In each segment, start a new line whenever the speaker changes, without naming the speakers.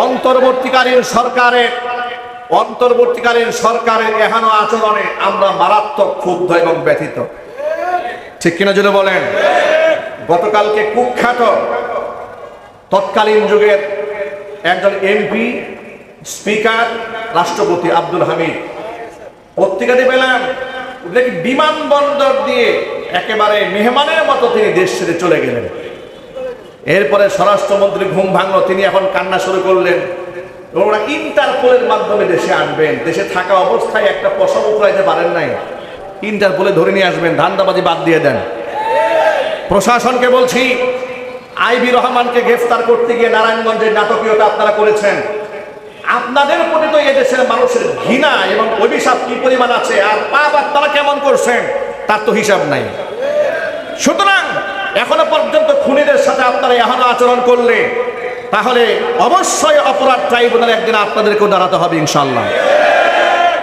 অন্তর্বর্তীকালীন সরকারের অন্তর্বর্তীকালীন সরকারের এহানো আচরণে আমরা মারাত্মক ক্ষুব্ধ এবং ব্যথিত। ঠিক কিনা যদি বলেন? গতকালকে কুখ্যাত, তৎকালীন যুগের একজন এমপি, স্পিকার, রাষ্ট্রপতি আব্দুল হামিদ। পত্রিকাতে পেলাম বিমানবন্দর দিয়ে একেবারে মেহমানের মতো তিনি দেশ ছেড়ে চলে গেলেন। এরপরে স্বরাষ্ট্রমন্ত্রী ঘুম ভাঙলো, তিনি এখন কান্না শুরু করলেন। ওরা ইন্টারপোলের মাধ্যমে দেশে আনবেন দেশে থাকা অবস্থায় একটা পশম উকড়াইতে পারেন নাই। ইন্টারপোলে ধরে নিয়ে আসবেন, ধান্দাবাজি বাদ দিয়ে দেন। প্রশাসনকে বলছি, আইবি রহমানকে গ্রেফতার করতে গিয়ে নারায়ণগঞ্জের নাটকীয়তা আপনারা করেছেন। আপনাদের প্রতি তো এদেশের মানুষের ঘৃণা এবং অভিশাপ কি পরিমাণ আছে, আর পাপ আপনারা কেমন করছেন, তার তো হিসাব নাই। সুতরাং এখনও পর্যন্ত খুনিদের সাথে আপনারা এখনও আচরণ করলে, তাহলে অবশ্যই অপরাধ ট্রাইব্যুনাল একদিন আপনাদেরকেও দাঁড়াতে হবে ইনশাল্লাহ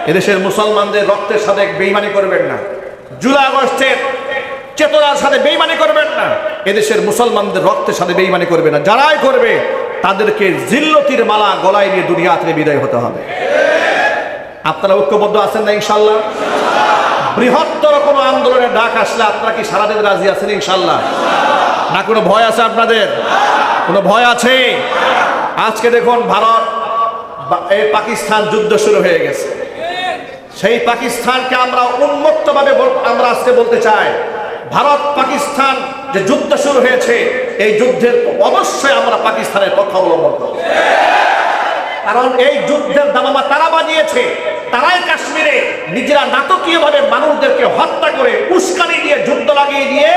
এদেশের মুসলমানদের রক্তের সাথে বেইমানি করবেন না। জুলাই আগস্টের চেতনার সাথে বেইমানি করবেন না। এদেশের মুসলমানদের রক্তের সাথে বেইমানি করবে না। যারাই করবে, তাদেরকে জিল্লতির মালা গলায় নিয়ে দুনিয়া থেকে বিদায় হতে হবে। আপনারা ঐক্যবদ্ধ আছেন না ইনশাল্লাহ বৃহত্তর কোনো আন্দোলনের ডাক আসলে আপনারা কি সারা দিন রাজি আছেন ইনশাল্লাহ না, কোনো ভয় আছে আপনাদের? কোনো ভয় আছে? আজকে দেখুন ভারত এই পাকিস্তান যুদ্ধ শুরু হয়ে গেছে। সেই পাকিস্তানকে আমরা উন্মুক্তভাবে আমরা আজকে বলতে চাই, ভারত পাকিস্তান যে যুদ্ধ শুরু হয়েছে, এই যুদ্ধের অবশ্যই আমরা পাকিস্তানের পক্ষ অবলম্বন করব। কারণ এই যুদ্ধের দামামা তারা বানিয়েছে। তারাই কাশ্মীরে নিজেরা নাটকীয়ভাবে মানুষদেরকে হত্যা করে উস্কানি দিয়ে যুদ্ধ লাগিয়ে দিয়ে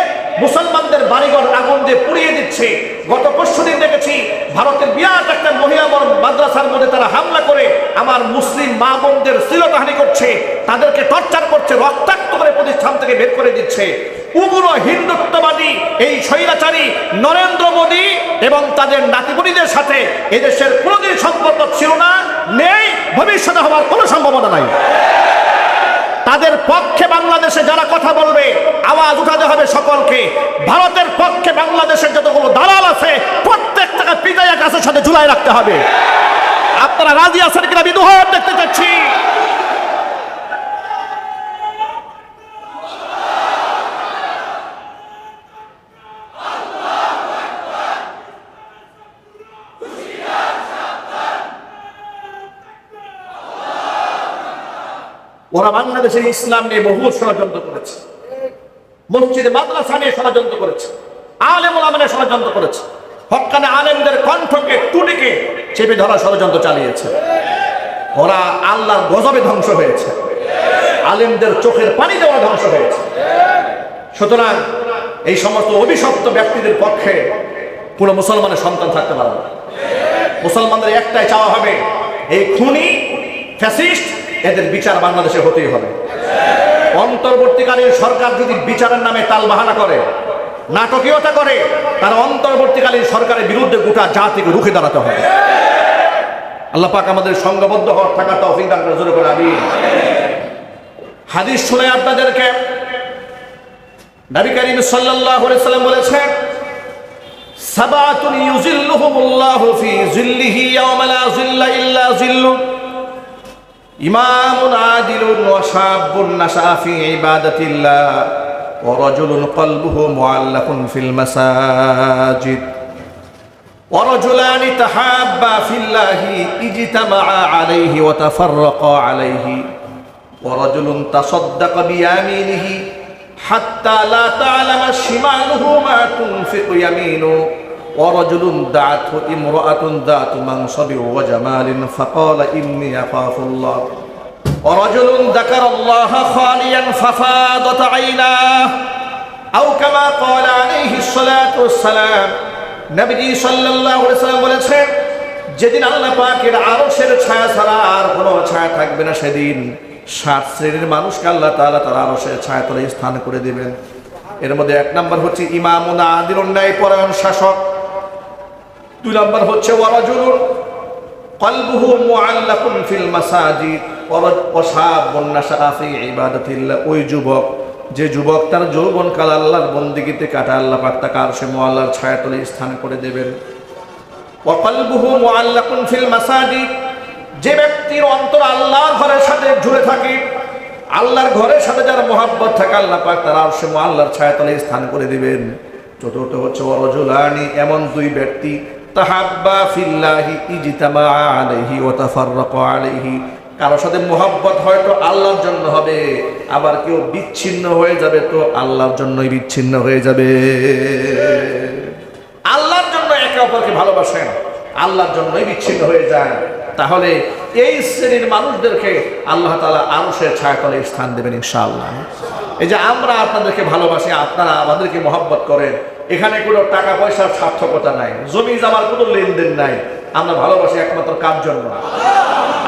মুসলমানদের বাড়িঘর আগুন দিয়ে পুড়িয়ে দিচ্ছে। গত পরশু দিন দেখেছি ভারতের বিরাট একটা মহিলা মাদ্রাসার মধ্যে তারা হামলা করে আমার মুসলিম মা বোনদের শ্লীলতাহানি করছে। তাদেরকে টর্চার করছে, রক্তাক্ত করে প্রতিষ্ঠান থেকে বের করে দিচ্ছে। উগ্র হিন্দুত্ববাদী এই স্বৈরাচারী নরেন্দ্র মোদী এবং তাদের নাতিপুরীদের সাথে এদেশের কোনোদিন সম্পর্ক ছিল না, নেই, ভবিষ্যতে হওয়ার কোনো সম্ভাবনা নাই। তাদের পক্ষে বাংলাদেশে যারা কথা বলবে, আওয়াজ উঠাতে হবে সকলকে। ভারতের পক্ষে বাংলাদেশের যতগুলো দালাল আছে, প্রত্যেকটাকে পিতাইয়া গাছের সাথে ঝুলাই রাখতে হবে। আপনারা রাজি আছেন কিনা? বিদুহ দেখতে চাচ্ছি। ওরা বাংলাদেশের ইসলাম নিয়ে বহু ষড়যন্ত্র করেছে। মসজিদে, মাদ্রাসা নিয়ে ষড়যন্ত্র করেছে। আলেম ওলামানে ষড়যন্ত্র করেছে। হকানে আলেমদের কণ্ঠকে টুটিকে চেপে ধরা ষড়যন্ত্র চালিয়েছে। ওরা আল্লাহর গজবে ধ্বংস হয়েছে। আলেমদের চোখের পানি দেওয়া ধ্বংস হয়েছে। সুতরাং এই সমস্ত অভিশপ্ত ব্যক্তিদের পক্ষে পুরো মুসলমানের সন্তান থাকতে পারে না। মুসলমানদের একটাই চাওয়া হবে, এই খুনি, ফ্যাসিস্ট এদের বিচার বাংলাদেশে হতেই হবে। অন্তর্বর্তীকালীন সরকার যদি বিচারের নামে তাল বাহানা করে, নাটকীয়তা করে, তার অন্তর্বর্তীকালীন সরকারের বিরুদ্ধে গোটা জাতিকে রুখে দাঁড়াতে হবে। আল্লাহ পাক আমাদের সংঘবদ্ধ হওয়ার থাকা তৌফিক দান করে করে আমি হাদিস শুনে আপনাদেরকে নবী করিম সাল্লাল্লাহু আলাইহি সাল্লাম বলেছেন, সাবাতুন ইউজিল্লুহুমুল্লাহু ফি জিল্লিহি ইয়াওমা লা জিল্লা ইল্লা জিল্লু ইমামুন আদিলুন ওয়া শাবুন নাশা ফি ইবাদাতিল্লাহ ওয়া রাজুলুন কলবুহু মুআল্লাকুন ফিল মাসাজিদ ورجلان تحابا في الله اجتمعا عليه وتفرقا عليه ورجل تصدق بيمينه حتى لا تعلم شماله ما تنفق يمينه ورجل دعته امرأة ذات منصب وجمال فقال إني أخاف الله ورجل ذكر الله خاليا ففاضت عيناه أو كما قال عليه الصلاة والسلام নবীজি সাল্লাল্লাহু আলাইহি সাল্লাম বলেছেন যেদিন আল্লাহ পাকের আরশের ছায়া ছাড়া আর কোনো ছায়া থাকবে না সেদিন সাত শ্রেণীর মানুষকে আল্লাহ তাআলা তার আরশের ছায়া তলে স্থান করে দিবেন এর মধ্যে এক নম্বর হচ্ছে ইমামুন আদিল ন্যায় পরায়ণ শাসক দুই নম্বর হচ্ছে ওয়ারাজুলুন কলবুহু মুআল্লাকুন ফিল মাসাজিদ ওয়াশাবুন নাশা ফি ইবাদাতিল্লাহ। ওই যুবক, যে যুবক তার যৌবনকাল আল্লাহর বন্দিগিতে কাটা আল্লাহ পাক তাকে আর সে মোয়াল্লার ছায়াতলে স্থান করে দেবেন। ওয়াকালবুহু মুআল্লাকুন ফিল মাসাজিদ, যে ব্যক্তির অন্তর আল্লাহর ঘরের সাথে জুড়ে থাকে, আল্লাহর ঘরের সাথে যার মোহাব্বত থাকে, আল্লাহ পাক তার আরশে আল্লাহর ছায়াতলে স্থান করে দিবেন। চতুর্থ হচ্ছে ওয়ারজুলানি এমন দুই ব্যক্তি তাহাব্বা ফিল্লাহি ইজতামা আলাইহি ওয়া তাফাররাকা আলাইহি। কারোর সাথে মোহাব্বত হয়তো আল্লাহর জন্য হবে। আবার কেউ বিচ্ছিন্ন হয়ে যাবে তো আল্লাহর জন্যই বিচ্ছিন্ন হয়ে যাবে। আল্লাহর জন্য একে অপরকে ভালোবাসেন। আল্লাহর জন্যই বিচ্ছিন্ন হয়ে যায়। তাহলে এই শ্রেণির মানুষদেরকে আল্লাহ তালা আরশের ছায়াতলে স্থান দেবেন ইনশাআল্লাহ। এই যে আমরা আপনাদেরকে ভালোবাসি, আপনারা আমাদেরকে মহব্বত করেন। এখানে কোনো টাকা পয়সার সার্থকতা নাই, জমি জামার কোনো লেনদেন নাই। আমরা ভালোবাসি একমাত্র কার জন্য?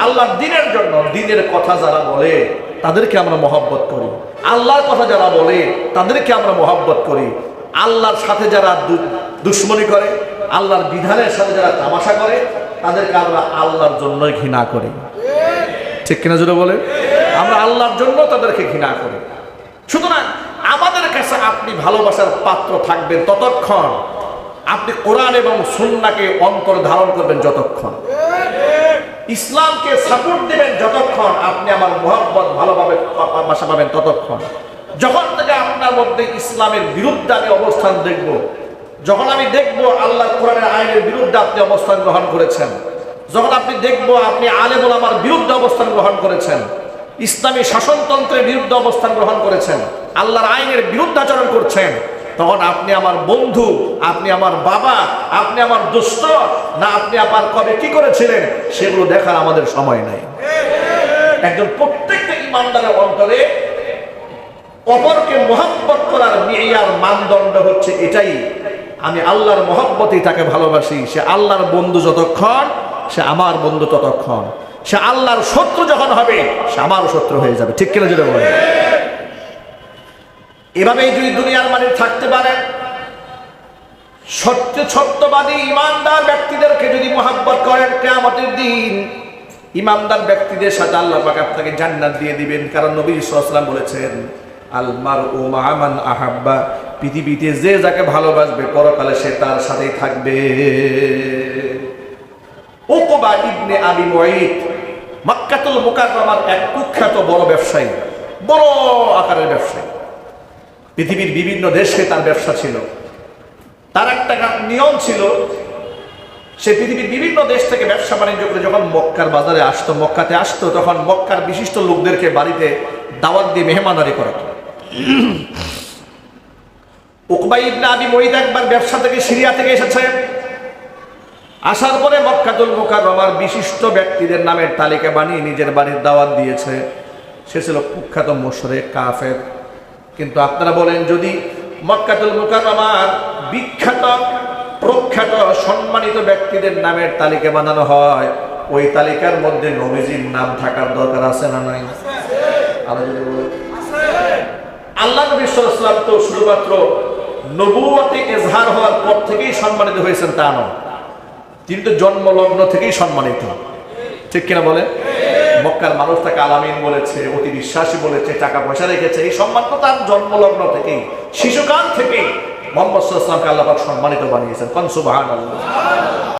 আল্লাহর দিনের জন্য, দিনের কথা যারা বলে, তাদেরকে আমরা মহব্বত করি। আল্লাহর কথা যারা বলে, তাদেরকে আমরা মহব্বত করি। আল্লাহর সাথে যারা দুশ্মনী করে আল্লাহর বিধানের সাথে যারা তামাশা করে, তাদেরকে আমরা আল্লাহর জন্যই ঘৃণা করি। ঠিক কিনা জুড়ে বলে আমরা আল্লাহর জন্য তাদেরকে ঘৃণা করি। সুতরাং আমাদের কাছে আপনি ভালোবাসার পাত্র থাকবেন ততক্ষণ। আপনি কোরআন এবং সুন্নাকে অন্তর ধারণ করবেন যতক্ষণ। ইসলামকে সাপোর্ট দিবেন যতক্ষণ। আপনি আমার মোহাম্মত ভালোভাবে বাসা পাবেন ততক্ষণ। যখন থেকে আপনার মধ্যে ইসলামের বিরুদ্ধে আমি অবস্থান দেখব যখন আমি দেখব আল্লাহ কোরআনের আইনের বিরুদ্ধে আপনি অবস্থান গ্রহণ করেছেন, যখন আপনি দেখব আপনি আলেমুল আমার বিরুদ্ধে অবস্থান গ্রহণ করেছেন, ইসলামী শাসনতন্ত্রের বিরুদ্ধে অবস্থান গ্রহণ করেছেন, আল্লাহর আইনের বিরুদ্ধে আচরণ করছেন, তখন আপনি আমার বন্ধু, আপনি আমার বাবা, আপনি আমার দুষ্ট, না আপনি আমার কবে কি করেছিলেন, সেগুলো দেখার আমাদের সময় নাই। একজন প্রত্যেকটা ইমানদারের অন্তরে অপরকে মহব্বত করার মেয়ার মানদণ্ড হচ্ছে এটাই। আমি আল্লাহর মহব্বতেই তাকে ভালোবাসি। সে আল্লাহর বন্ধু যতক্ষণ, সে আমার বন্ধু ততক্ষণ। সে আল্লাহর শত্রু যখন হবে, সে আমারও শত্রু হয়ে যাবে। ঠিক কিনা যেটা বলে এভাবেই যদি দুনিয়ার মানে থাকতে পারেন সত্য সত্যবাদী ইমানদার ব্যক্তিদেরকে যদি মোহাব্বত করেন, কেয়ামতের দিন ইমানদার ব্যক্তিদের সাথে আল্লাহ পাক আপনাকে জান্নাত দিয়ে দিবেন। কারণ নবী সাল্লাম বলেছেন আলমার ও মাহামান আহাব্বা। পৃথিবীতে যে যাকে ভালোবাসবে, পরকালে সে তার সাথেই থাকবে। ওকবা ইবনে আবি মুঈদ মক্কাতুল মুকাররমার এক কুখ্যাত বড় ব্যবসায়ী, বড় আকারের ব্যবসায়ী। পৃথিবীর বিভিন্ন দেশে তার ব্যবসা ছিল। তার একটা নিয়ম ছিল, সে পৃথিবীর বিভিন্ন দেশ থেকে ব্যবসা বাণিজ্য করে যখন মক্কার বাজারে আসতো, মক্কাতে আসতো, তখন মক্কার বিশিষ্ট লোকদেরকে বাড়িতে দাওয়াত দিয়ে মেহমানারি করাতো। উকবাই ইবনে আবি একবার ব্যবসা থেকে সিরিয়া থেকে এসেছে। আসার পরে মক্কাতুল মুকাররমার বিশিষ্ট ব্যক্তিদের নামের তালিকা বানিয়ে নিজের বাড়ির দাওয়াত দিয়েছে। সে ছিল কুখ্যাত মোশরে কাফের। কিন্তু আপনারা বলেন যদি মক্কাতুল মুকাররমার বিখ্যাত প্রখ্যাত সম্মানিত ব্যক্তিদের নামের তালিকা বানানো হয় ওই তালিকার মধ্যে নবীজির নাম থাকার দরকার আছে না নাই? বলে, আল্লাহ নবী সাল্লাল্লাহু তো শুধুমাত্র নবুয়তে এজহার হওয়ার পর থেকেই সম্মানিত হয়েছেন তা নয়। তিনি তো জন্মলগ্ন থেকেই সম্মানিত। ঠিক কিনা বলে মক্কার মানুষ তাকে আলামিন বলেছে, অতি বিশ্বাসী বলেছে টাকা পয়সা রেখেছে। এই সম্মান তো তার জন্মলগ্ন থেকেই, শিশুকাল থেকেই মোহাম্মদ সাল্লামকে আল্লাহ সম্মানিত বানিয়েছেন। কনসুবাহান আল্লাহ